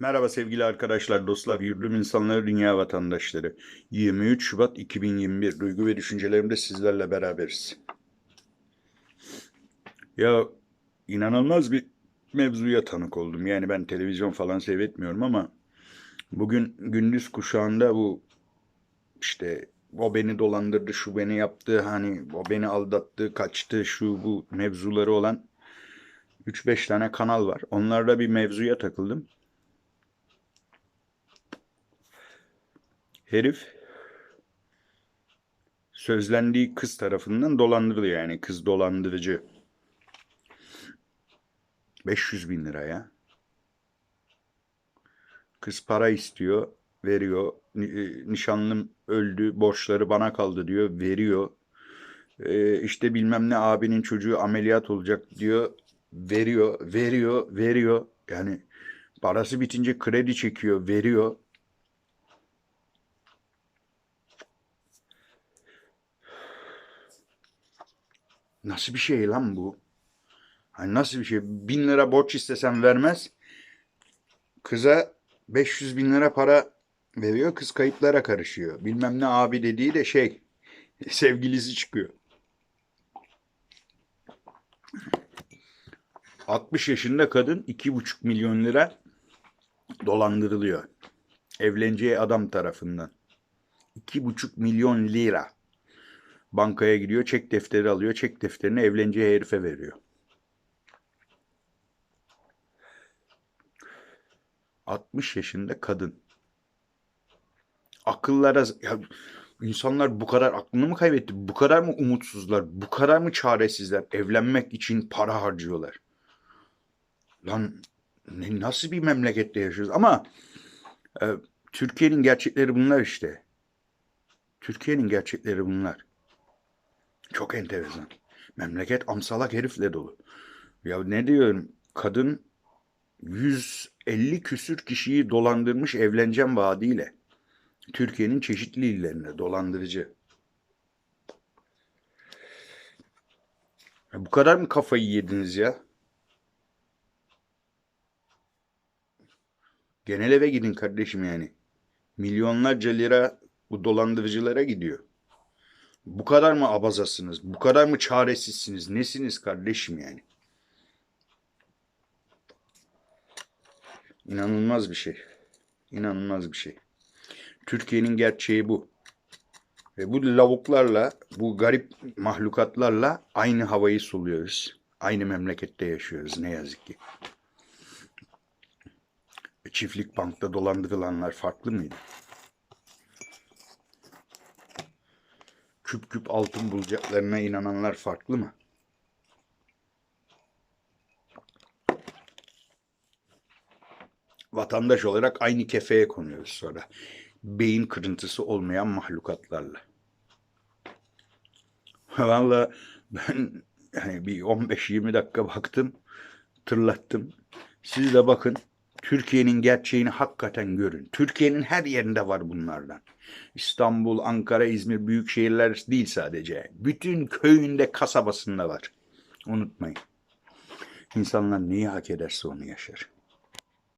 Merhaba sevgili arkadaşlar, dostlar, yurdum insanları, dünya vatandaşları. 23 Şubat 2021 duygu ve düşüncelerimde sizlerle beraberiz. Ya inanılmaz bir mevzuya tanık oldum. Yani ben televizyon falan seyretmiyorum ama bugün gündüz kuşağında bu işte o beni dolandırdı, şu beni yaptı, hani o beni aldattı, kaçtı, şu bu mevzuları olan 3-5 tane kanal var. Onlarda bir mevzuya takıldım. Herif sözlendiği kız tarafından dolandırılıyor yani kız dolandırıcı. 500 bin lira ya. Kız para istiyor, veriyor. E, Nişanlım öldü, borçları bana kaldı diyor, veriyor. Ee, işte bilmem ne abinin çocuğu ameliyat olacak diyor, veriyor, veriyor, veriyor. Yani parası bitince kredi çekiyor, veriyor. Nasıl bir şey lan bu? Hani nasıl bir şey? Bin lira borç istesen vermez. Kıza 500 bin lira para veriyor. Kız kayıplara karışıyor. Bilmem ne abi dediği de şey sevgilisi çıkıyor. 60 yaşında kadın 2,5 milyon lira dolandırılıyor. Evleneceği adam tarafından. 2,5 milyon lira. Bankaya gidiyor, çek defteri alıyor. Çek defterini evleneceği herife veriyor. ...60 yaşında kadın. Akıllara... Ya, insanlar bu kadar aklını mı kaybetti? Bu kadar mı umutsuzlar? Bu kadar mı çaresizler? Evlenmek için para harcıyorlar. Lan ne, nasıl bir memlekette yaşıyoruz? Ama e, Türkiye'nin gerçekleri bunlar işte. Türkiye'nin gerçekleri bunlar. Çok enteresan. Memleket amsalak herifle dolu. Ya ne diyorum? Kadın 150 küsür kişiyi dolandırmış evleneceğim vaadiyle. Türkiye'nin çeşitli illerinde dolandırıcı. Ya bu kadar mı kafayı yediniz ya? Genel eve gidin kardeşim yani. Milyonlarca lira bu dolandırıcılara gidiyor. Bu kadar mı abazasınız? Bu kadar mı çaresizsiniz? Nesiniz kardeşim yani? İnanılmaz bir şey. İnanılmaz bir şey. Türkiye'nin gerçeği bu. Ve bu lavuklarla, bu garip mahlukatlarla aynı havayı soluyoruz. Aynı memlekette yaşıyoruz ne yazık ki. Çiftlik bankta dolandırılanlar farklı mıydı? Küp küp altın bulacaklarına inananlar farklı mı? Vatandaş olarak aynı kefeye konuyoruz sonra. Beyin kırıntısı olmayan mahlukatlarla. Valla ben yani bir 15-20 dakika baktım, tırlattım. Siz de bakın Türkiye'nin gerçeğini hakikaten görün. Türkiye'nin her yerinde var bunlardan. İstanbul, Ankara, İzmir büyük şehirler değil sadece. Bütün köyünde, kasabasında var. Unutmayın. İnsanlar neyi hak ederse onu yaşar.